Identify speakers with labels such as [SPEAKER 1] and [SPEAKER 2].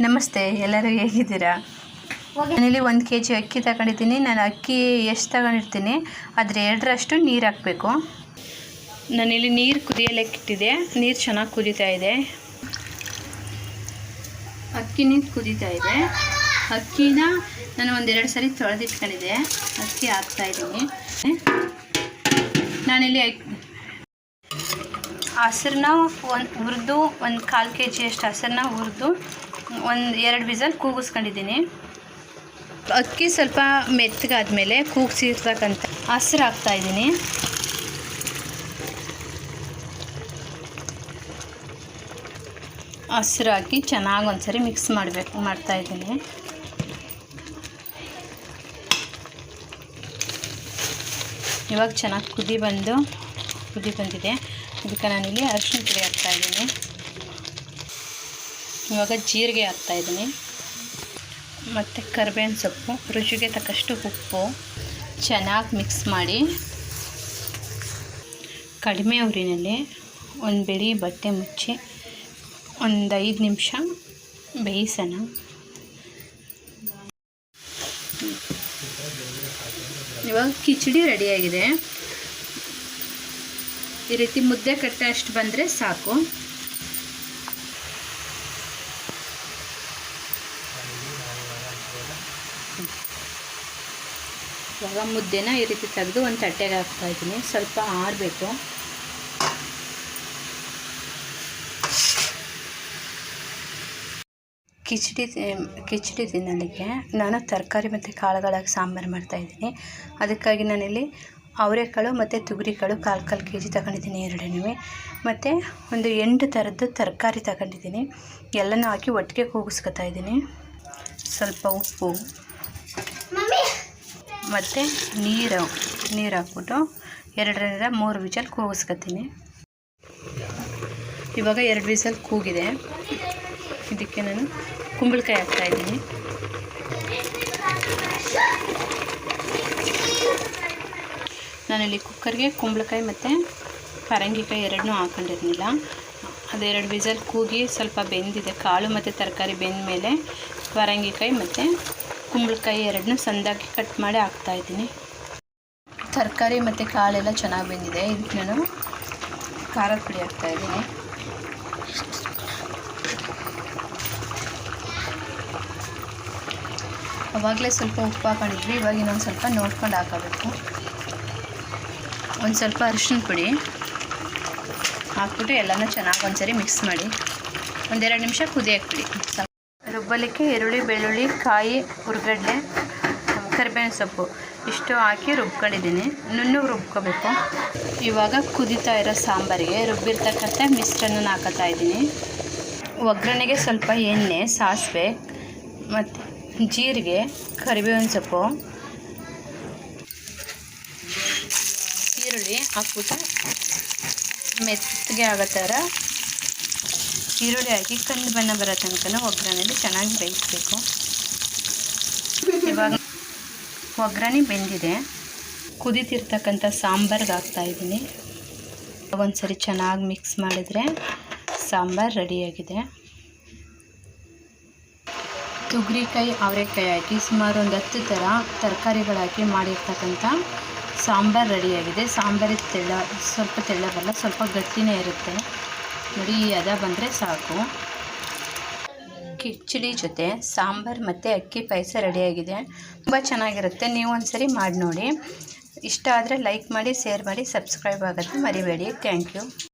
[SPEAKER 1] ನಮಸ್ತೆ ಎಲ್ಲರೂ ಹೇಗಿದ್ದೀರಾ? ಮನೇಲಿ ಒಂದು ಕೆ ಜಿ ಅಕ್ಕಿ ತಗೊಂಡಿದ್ದೀನಿ. ನಾನು ಅಕ್ಕಿ ಎಷ್ಟು ತಗೊಂಡಿರ್ತೀನಿ? ಅದ್ರ ಎರಡರಷ್ಟು ನೀರು ಹಾಕಬೇಕು. ನಾನಿಲ್ಲಿ ನೀರು ಕುದಿಯಲಿಕ್ಕೆ ಇಟ್ಟಿದೆ ನೀರು ಚೆನ್ನಾಗಿ ಕುದೀತಾ ಇದೆ. ಅಕ್ಕಿ ನೀರು ಕುದೀತಾ ಇದೆ. ಅಕ್ಕಿನ ನಾನು ಒಂದೆರಡು ಸರಿ ತೊಳೆದಿಟ್ಕೊಂಡಿದ್ದೆ. ಅಕ್ಕಿ ಹಾಕ್ತಾ ಇದ್ದೀನಿ. ನಾನಿಲ್ಲಿ ಹಸ್ರನ್ನ ಒಂದು ಹುರಿದು ಒಂದು ಕಾಲು ಕೆ ಜಿಯಷ್ಟು ಹಸಿರನ್ನ ಹುರಿದು ಒಂದು ಎರಡು ವಿಸಲ್ ಕೂಗಿಸ್ಕೊಂಡಿದ್ದೀನಿ. ಅಕ್ಕಿ ಸ್ವಲ್ಪ ಮೆತ್ತಗಾದ್ಮೇಲೆ ಕೂಗಿಸಿರ್ತಕ್ಕಂಥ ಹಸಿರು ಹಾಕ್ತಾ ಇದ್ದೀನಿ. ಹಸ್ರು ಹಾಕಿ ಚೆನ್ನಾಗಿ ಒಂದ್ಸರಿ ಮಿಕ್ಸ್ ಮಾಡಬೇಕು ಮಾಡ್ತಾಯಿದ್ದೀನಿ ಇವಾಗ ಚೆನ್ನಾಗಿ ಕುದಿ ಬಂದು ಕುದಿ ಬಂದಿದೆ. ಅದಕ್ಕೆ ನಾನಿಲ್ಲಿ ಅರಿಶಿನ ಪುಡಿ ಹಾಕ್ತಾ ಇದ್ದೀನಿ. ಇವಾಗ ಜೀರಿಗೆ ಹಾಕ್ತಾ ಇದ್ದೀನಿ. ಮತ್ತು ಕರ್ಬೇವಿನ ಸೊಪ್ಪು, ರುಚಿಗೆ ತಕ್ಕಷ್ಟು ಉಪ್ಪು. ಚೆನ್ನಾಗಿ ಮಿಕ್ಸ್ ಮಾಡಿ. ಕಡಿಮೆ ಉರಿನಲ್ಲಿ ಒಂದು ಬಿಳಿ ಬಟ್ಟೆ ಮುಚ್ಚಿ ಒಂದು ಐದು ನಿಮಿಷ ಬೇಯಿಸೋಣ. ಇವಾಗ ಕಿಚಡಿ ರೆಡಿಯಾಗಿದೆ ಈ ರೀತಿ ಮುದ್ದೆ ಕಟ್ಟೆ ಅಷ್ಟು ಬಂದರೆ ಸಾಕು. ಇವಾಗ ಮುದ್ದೆನ ಈ ರೀತಿ ತೆಗೆದು ಒಂದು ತಟ್ಟೆಗೆ ಹಾಕ್ತಾ ಇದ್ದೀನಿ. ಸ್ವಲ್ಪ ಆರಬೇಕು. ಕಿಚಡಿ ಕಿಚಡಿ ತಿನ್ನೋದಕ್ಕೆ ನಾನು ತರಕಾರಿ ಮತ್ತು ಕಾಳುಗಳಾಗಿ ಸಾಂಬಾರು ಮಾಡ್ತಾಯಿದ್ದೀನಿ ಅದಕ್ಕಾಗಿ ನಾನಿಲ್ಲಿ ಅವರೆಕಾಳು ಮತ್ತು ತೊಗರಿಕಾಳು ಕಾಲು ಕಾಲು ಕೆ ಜಿ ತಗೊಂಡಿದ್ದೀನಿ ಎರಡನೇ ಮತ್ತು ಒಂದು ಎಂಟು ಥರದ್ದು ತರಕಾರಿ ತಗೊಂಡಿದ್ದೀನಿ. ಎಲ್ಲನೂ ಹಾಕಿ ಒಟ್ಟಿಗೆ ಕೂಗಿಸ್ಕೊತಾ ಇದ್ದೀನಿ. ಸ್ವಲ್ಪ ಉಪ್ಪು ಮತ್ತು ನೀರು ನೀರು ಹಾಕ್ಬಿಟ್ಟು ಎರಡರಿಂದ ಮೂರು ವಿಜಲ್ ಕೂಗಿಸ್ಕೊತೀನಿ. ಇವಾಗ ಎರಡು ವಿಸಲ್ ಕೂಗಿದೆ. ಇದಕ್ಕೆ ನಾನು ಕುಂಬಳಕಾಯಿ ಹಾಕ್ತಾಯಿದ್ದೀನಿ ನಾನಿಲ್ಲಿ ಕುಕ್ಕರ್ಗೆ ಕುಂಬಳಕಾಯಿ ಮತ್ತು ಪರಂಗಿಕಾಯಿ ಎರಡನ್ನೂ ಹಾಕೊಂಡಿರ್ಲಿಲ್ಲ. ಅದೆರಡು ವಿಸಲ್ ಕೂಗಿ ಸ್ವಲ್ಪ ಬೆಂದಿದೆ. ಕಾಳು ಮತ್ತು ತರಕಾರಿ ಬೆಂದ ಮೇಲೆ ಪರಂಗಿಕಾಯಿ ಮತ್ತು ಕುಂಬಳಕಾಯಿ ಎರಡನ್ನೂ ಸಣ್ಣದಾಗಿ ಕಟ್ ಮಾಡಿ ಹಾಕ್ತಾಯಿದ್ದೀನಿ ತರಕಾರಿ ಮತ್ತು ಕಾಳೆಲ್ಲ ಚೆನ್ನಾಗಿ ಬೆಂದಿದೆ. ಇದಕ್ಕೆ ನಾನು ಖಾರದ ಪುಡಿ ಹಾಕ್ತಾಯಿದ್ದೀನಿ ಅವಾಗಲೇ ಸ್ವಲ್ಪ ಉಪ್ಪು ಹಾಕೊಂಡಿದ್ವಿ. ಇವಾಗ ಇನ್ನೊಂದು ಸ್ವಲ್ಪ ನೋಡ್ಕೊಂಡು ಹಾಕೋಬೇಕು. ಒಂದು ಸ್ವಲ್ಪ ಅರಿಶಿನ ಪುಡಿ ಹಾಕ್ಬಿಟ್ಟು ಎಲ್ಲನೂ ಚೆನ್ನಾಗಿ ಒಂದ್ಸರಿ ಮಿಕ್ಸ್ ಮಾಡಿ. ಒಂದೆರಡು ನಿಮಿಷ ಕುದಿಯಕ್ಕೆ ಬಿಡಿ. ರುಬ್ಬಲಿಕ್ಕೆ ಈರುಳ್ಳಿ, ಬೆಳ್ಳುಳ್ಳಿ, ಕಾಯಿ, ಹುರ್ಗಡ್ಲೆ, ಕರಿಬೇವಿನ ಸೊಪ್ಪು. ಇಷ್ಟು ಹಾಕಿ ರುಬ್ಕೊಂಡಿದ್ದೀನಿ. ನುಣ್ಣು ರುಬ್ಕೋಬೇಕು. ಇವಾಗ ಕುದೀತಾ ಇರೋ ಸಾಂಬಾರಿಗೆ ರುಬ್ಬಿರ್ತಕ್ಕಂಥ ಮಿಶ್ರಣ ಹಾಕೋತಾ ಇದ್ದೀನಿ. ಒಗ್ಗರಣೆಗೆ ಸ್ವಲ್ಪ ಎಣ್ಣೆ, ಸಾಸಿವೆ, ಮತ್ತು ಜೀರಿಗೆ, ಕರಿಬೇವಿನ ಸೊಪ್ಪು, ಈರುಳ್ಳಿ ಹಾಕ್ಬಿಟ್ಟು ಮೆತ್ತಗೆ ಆಗೋ ಥರ ಈರುಳ್ಳಿ ಹಾಕಿ ಕಂದು ಬಣ್ಣ ಬರೋ ತನಕ ಒಗ್ಗರಣೆಲಿ ಚೆನ್ನಾಗಿ ಬೇಯಿಸ್ಬೇಕು. ಇವಾಗ ಒಗ್ಗರಣೆ ಬೆಂದಿದೆ. ಕುದೀತಿರ್ತಕ್ಕಂಥ ಸಾಂಬಾರ್ಗೆ ಹಾಕ್ತಾಯಿದ್ದೀನಿ ಒಂದ್ಸರಿ ಚೆನ್ನಾಗಿ ಮಿಕ್ಸ್ ಮಾಡಿದರೆ ಸಾಂಬಾರು ರೆಡಿಯಾಗಿದೆ. ತುಗ್ರಿಕಾಯಿ, ಅವರೆಕಾಯಿ ಹಾಕಿ ಸುಮಾರು ಒಂದು ಹತ್ತು ಥರ ತರಕಾರಿಗಳು ಹಾಕಿ ಮಾಡಿರ್ತಕ್ಕಂಥ ಸಾಂಬಾರು ರೆಡಿಯಾಗಿದೆ. ಸಾಂಬಾರಿಗೆ ತೆಳ್ಳ ಸ್ವಲ್ಪ ತೆಳ್ಳ ಬರಲ್ಲ, ಸ್ವಲ್ಪ ಗಟ್ಟಿನೇ ಇರುತ್ತೆ. ನೋಡಿ ಅದ ಬಂದರೆ ಸಾಕು. ಕಿಚಡಿ ಜೊತೆ ಸಾಂಬಾರು ಮತ್ತು ಅಕ್ಕಿ ಪಾಯಸ ರೆಡಿಯಾಗಿದೆ. ತುಂಬ ಚೆನ್ನಾಗಿರುತ್ತೆ. ನೀವು ಒಂದ್ಸರಿ ಮಾಡಿ ನೋಡಿ ಇಷ್ಟ ಆದರೆ ಲೈಕ್ ಮಾಡಿ, ಶೇರ್ ಮಾಡಿ, ಸಬ್ಸ್ಕ್ರೈಬ್ ಆಗುತ್ತೆ ಮರಿಬೇಡಿ. Thank you.